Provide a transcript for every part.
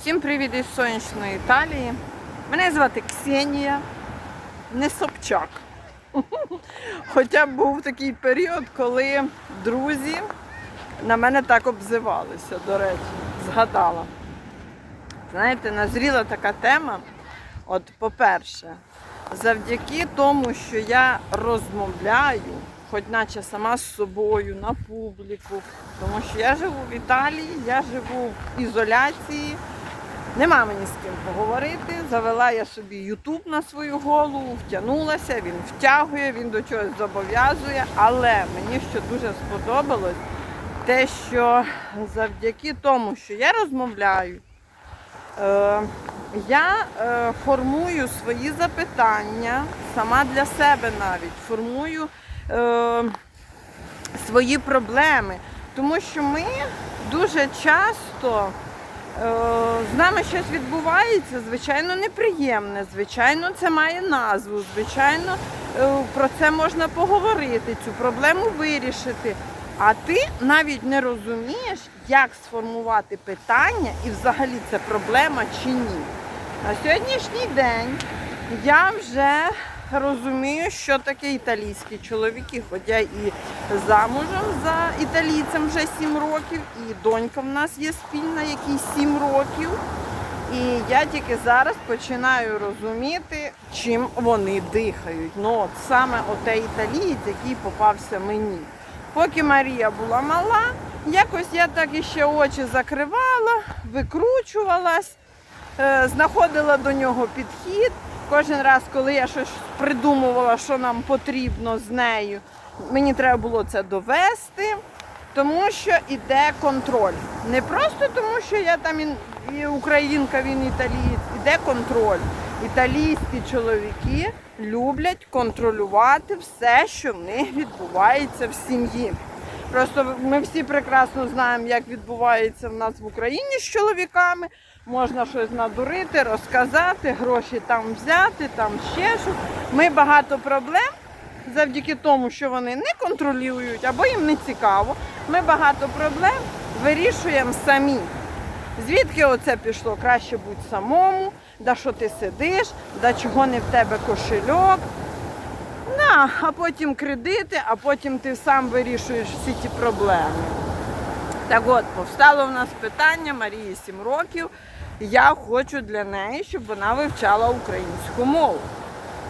Всім привіт із сонячної Італії. Мене звати Ксенія, не Собчак. Хоча був такий період, коли друзі на мене так обзивалися, до речі, згадала. Знаєте, назріла така тема. От, по-перше, завдяки тому, що я розмовляю, хоч наче сама з собою на публіку, тому що я живу в Італії, я живу в ізоляції. Нема мені з ким поговорити. Завела я собі Ютуб на свою голову, втягнулася, він втягує, він до чогось зобов'язує. Але мені що дуже сподобалось, те, що завдяки тому, що я розмовляю, е, я е, формую свої запитання сама для себе навіть, формую е, свої проблеми. Тому що ми дуже часто з нами щось відбувається, звичайно, неприємне, звичайно, це має назву, звичайно, е, про це можна поговорити, цю проблему вирішити. А ти навіть не розумієш, як сформувати питання і взагалі це проблема чи ні. На сьогоднішній день я вже розумію, що таке італійські чоловіки, хоча і замужем за італійцем вже 7 років, і донька в нас є спільна, якій 7 років. І я тільки зараз починаю розуміти, чим вони дихають. Ну от саме отей італієць, який попався мені. Поки Марія була мала, якось я так іще очі закривала, викручувалась, е, знаходила до нього підхід. Кожен раз, коли я щось придумувала, що нам потрібно з нею, мені треба було це довести, тому що іде контроль. Не просто тому, що я там і- українка, він італієць, іде контроль. Італійські чоловіки люблять контролювати все, що в них відбувається в сім'ї. Просто ми всі прекрасно знаємо, як відбувається в нас в Україні з чоловіками. Можна щось надурити, розказати, гроші там взяти, там ще щось. Ми багато проблем завдяки тому, що вони не контролюють або їм не цікаво. Ми багато проблем вирішуємо самі. Звідки оце пішло? Краще будь самому, да що ти сидиш, да чого не в тебе кошельок. На, а потім кредити, а потім ти сам вирішуєш всі ті проблеми. Так от, повстало в нас питання Марії 7 років. Я хочу для неї, щоб вона вивчала українську мову.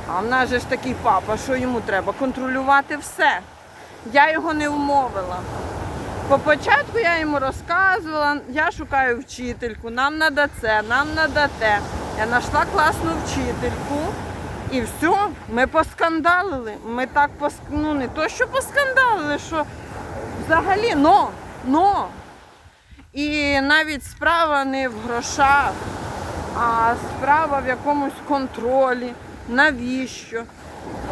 А в нас же ж такий папа, що йому треба контролювати все. Я його не вмовила. По я йому розказувала, я шукаю вчительку, нам треба це, нам треба те. Я знайшла класну вчительку і все, ми поскандалили. Ми так поск... ну не то, що поскандалили, що взагалі но, но. І навіть справа не в грошах, а справа в якомусь контролі. Навіщо?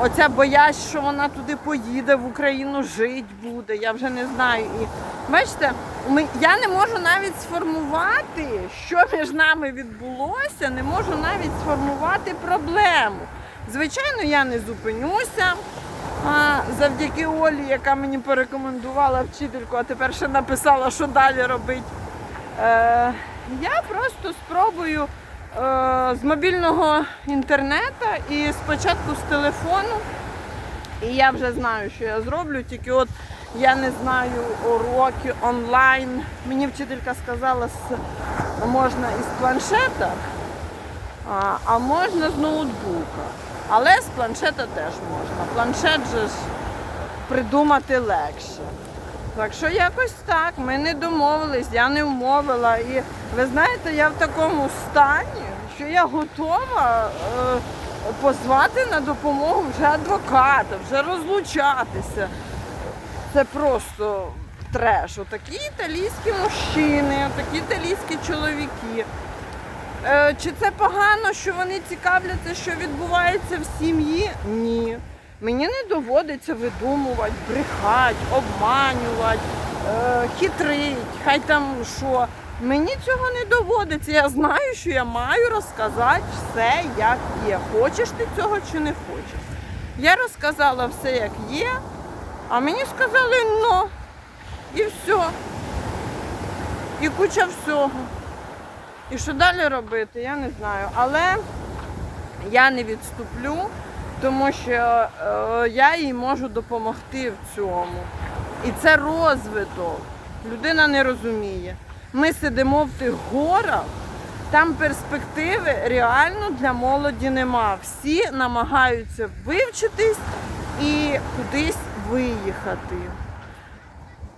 Оця боязнь, що вона туди поїде, в Україну жити буде, я вже не знаю. І бачите, ми, я не можу навіть сформувати, що між нами відбулося, не можу навіть сформувати проблему. Звичайно, я не зупинюся. А, завдяки Олі, яка мені порекомендувала вчительку, а тепер ще написала, що далі робити. Е, я просто спробую е, з мобільного інтернету і спочатку з телефону. І я вже знаю, що я зроблю, тільки от я не знаю уроки онлайн. Мені вчителька сказала, з, можна із планшета, а, а можна з ноутбука. Але з планшета теж можна. Планшет же ж придумати легше. Так що якось так, ми не домовились, я не вмовила. І ви знаєте, я в такому стані, що я готова е, позвати на допомогу вже адвоката, вже розлучатися. Це просто треш. Отакі італійські мужчини, отакі італійські чоловіки. Е, Чи це погано, що вони цікавляться, що відбувається в сім'ї? Ні. Мені не доводиться видумувати, брехати, обманювати, е, хитрить, хай там що. Мені цього не доводиться. Я знаю, що я маю розказати все, як є. Хочеш ти цього чи не хочеш. Я розказала все, як є, а мені сказали «но». І все. І куча всього. І що далі робити, я не знаю. Але я не відступлю, тому що е, я їй можу допомогти в цьому. І це розвиток. Людина не розуміє. Ми сидимо в тих горах, там перспективи реально для молоді нема. Всі намагаються вивчитись і кудись виїхати.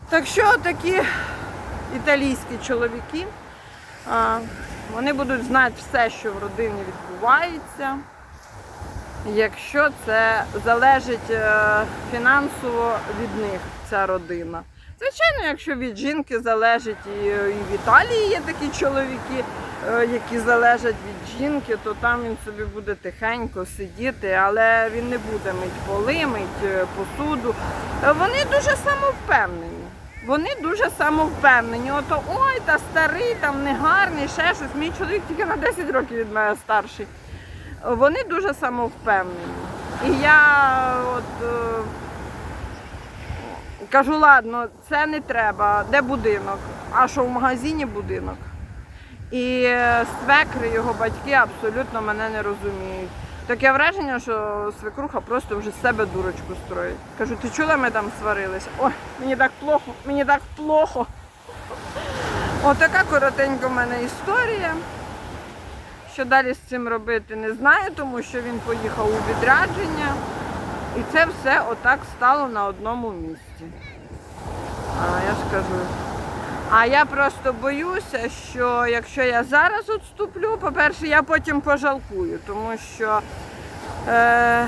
Так що такі італійські чоловіки, вони будуть знати все, що в родині відбувається. Якщо це залежить е, фінансово від них, ця родина. Звичайно, якщо від жінки залежить і, в Італії є такі чоловіки, е, які залежать від жінки, то там він собі буде тихенько сидіти, але він не буде мить поли, мить е, посуду. Вони дуже самовпевнені. Вони дуже самовпевнені. Ото ой, та старий, там негарний, ще щось. Мій чоловік тільки на 10 років від мене старший. Вони дуже самовпевнені. І я от е, кажу, ладно, це не треба. Де будинок? А що в магазині будинок? І е, свекри, його батьки абсолютно мене не розуміють. Таке враження, що свекруха просто вже з себе дурочку строїть. Кажу, ти чула, ми там сварилися? Ой, мені так плохо, мені так плохо. Отака коротенька в мене історія. Що далі з цим робити, не знаю, тому що він поїхав у відрядження. І це все отак стало на одному місці. А, я ж кажу. А я просто боюся, що якщо я зараз відступлю, по-перше, я потім пожалкую, тому що е,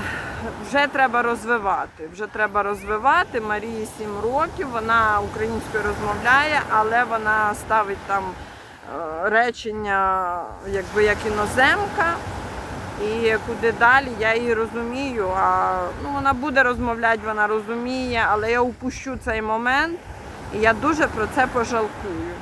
вже треба розвивати. Вже треба розвивати. Марії 7 років, вона українською розмовляє, але вона ставить там е, речення якби як іноземка. І куди далі, я її розумію. А ну, вона буде розмовляти, вона розуміє, але я упущу цей момент, і я дуже про це пожалкую.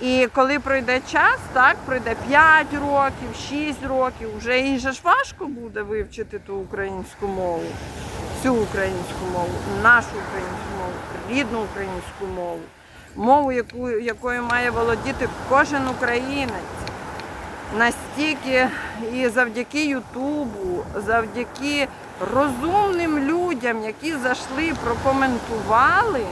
І коли пройде час, так, пройде 5 років, 6 років, вже же ж важко буде вивчити ту українську мову, всю українську мову, нашу українську мову, рідну українську мову, мову, яку, якою має володіти кожен українець настільки і завдяки Ютубу, завдяки розумним людям, які зайшли, прокоментували,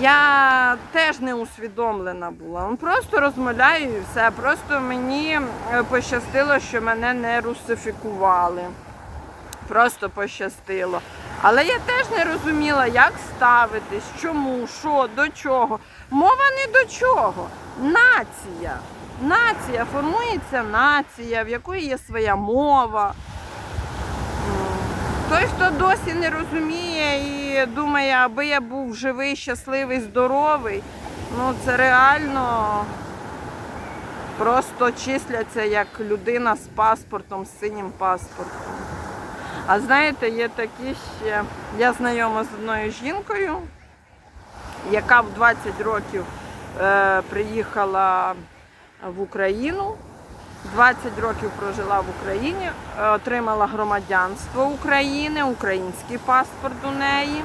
я теж не усвідомлена була. Ну, Просто розмовляю і все. Просто мені е, пощастило, що мене не русифікували. Просто пощастило. Але я теж не розуміла, як ставитись, чому, що, до чого. Мова не до чого. Нація. Нація, формується нація, в якої є своя мова. Той, хто досі не розуміє і думає, аби я був живий, щасливий, здоровий, ну це реально просто числяться як людина з паспортом, з синім паспортом. А знаєте, є такі ще. Я знайома з одною жінкою, яка в 20 років е, приїхала в Україну, 20 років прожила в Україні, е, отримала громадянство України, український паспорт у неї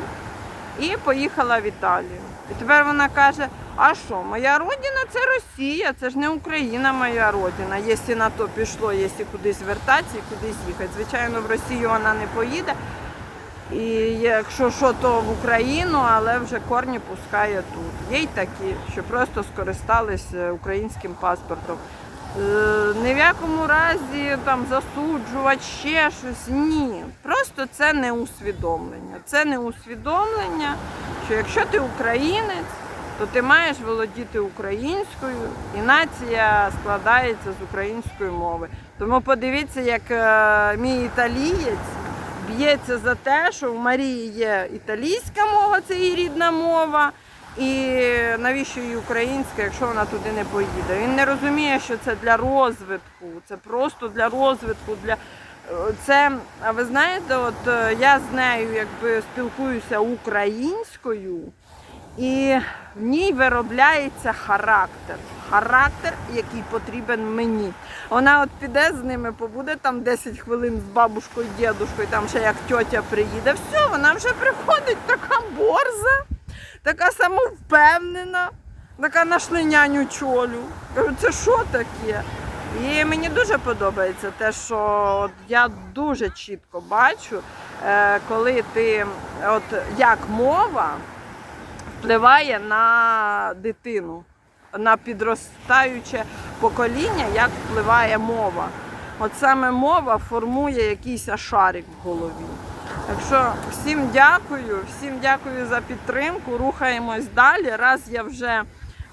і поїхала в Італію. І тепер вона каже: а що, моя родина це Росія, це ж не Україна моя родина. Якщо на то пішло, якщо кудись вертатися і кудись їхати. Звичайно, в Росію вона не поїде. І якщо що, то в Україну, але вже корні пускає тут. Є й такі, що просто скористались е, українським паспортом. Е, Ні в якому разі там засуджувати ще щось. Ні. Просто це не усвідомлення. Це не усвідомлення, що якщо ти українець, то ти маєш володіти українською, і нація складається з української мови. Тому подивіться, як е, мій італієць б'ється за те, що в Марії є італійська мова, це її рідна мова. І навіщо їй українська, якщо вона туди не поїде? Він не розуміє, що це для розвитку, це просто для розвитку. Для... Це, а ви знаєте, от е, я з нею якби спілкуюся українською, і в ній виробляється характер. Характер, який потрібен мені. Вона от піде з ними, побуде там 10 хвилин з бабушкою, дідушкою, там ще як тьотя приїде. Все, вона вже приходить така борза, така самовпевнена. Така нашли няню чолю. Кажу, це що таке? І мені дуже подобається те, що я дуже чітко бачу, е, коли ти, от як мова впливає на дитину, на підростаюче покоління, як впливає мова. От саме мова формує якийсь шарик в голові. Так що всім дякую, всім дякую за підтримку. Рухаємось далі. Раз я вже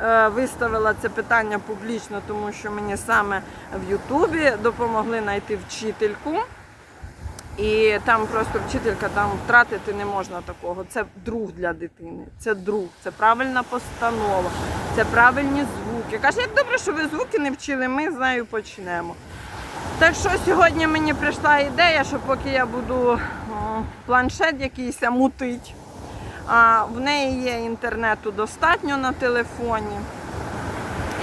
е, виставила це питання публічно, тому що мені саме в Ютубі допомогли знайти вчительку. І там просто вчителька там втратити не можна такого. Це друг для дитини. Це друг, це правильна постанова, це правильні звуки. Каже, як добре, що ви звуки не вчили, ми з нею почнемо. Так що сьогодні мені прийшла ідея, що поки я буду планшет якийсь мутить, а в неї є інтернету достатньо на телефоні.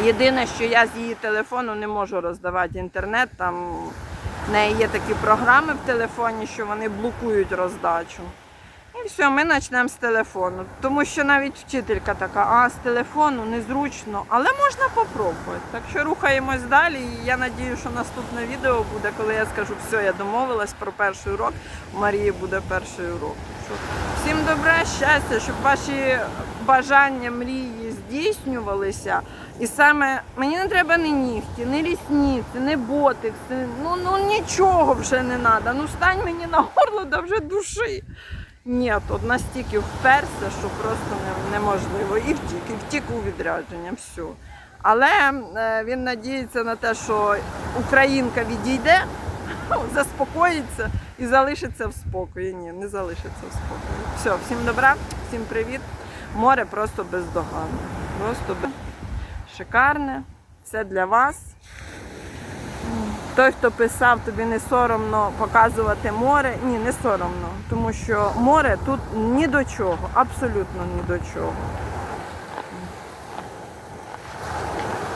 Єдине, що я з її телефону не можу роздавати інтернет. Там в неї є такі програми в телефоні, що вони блокують роздачу. І все, ми почнемо з телефону. Тому що навіть вчителька така, а з телефону незручно, але можна попробувати. Так що рухаємось далі. І я надію, що наступне відео буде, коли я скажу, все, я домовилась про перший урок. У Марії буде перший урок. Всім добра, щастя, щоб ваші бажання, мрії здійснювалися. І саме мені не треба ні нігті, ні рісниці, ні ботикси, ну, ну нічого вже не треба. Ну стань мені на горло, да вже души. Ні, от настільки вперся, що просто неможливо. І втік, і втік у відрядження, все. Але е, він надіється на те, що Українка відійде, заспокоїться і залишиться в спокої. Ні, не залишиться в спокої. Все, всім добра, всім привіт. Море просто бездоганне. Просто шикарне. Це для вас. Той, хто писав, тобі не соромно показувати море. Ні, не соромно. Тому що море тут ні до чого, абсолютно ні до чого.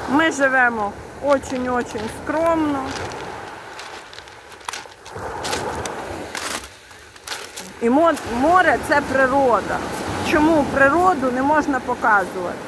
Ми живемо очень-очень скромно. І море це природа. Чому природу не можна показувати?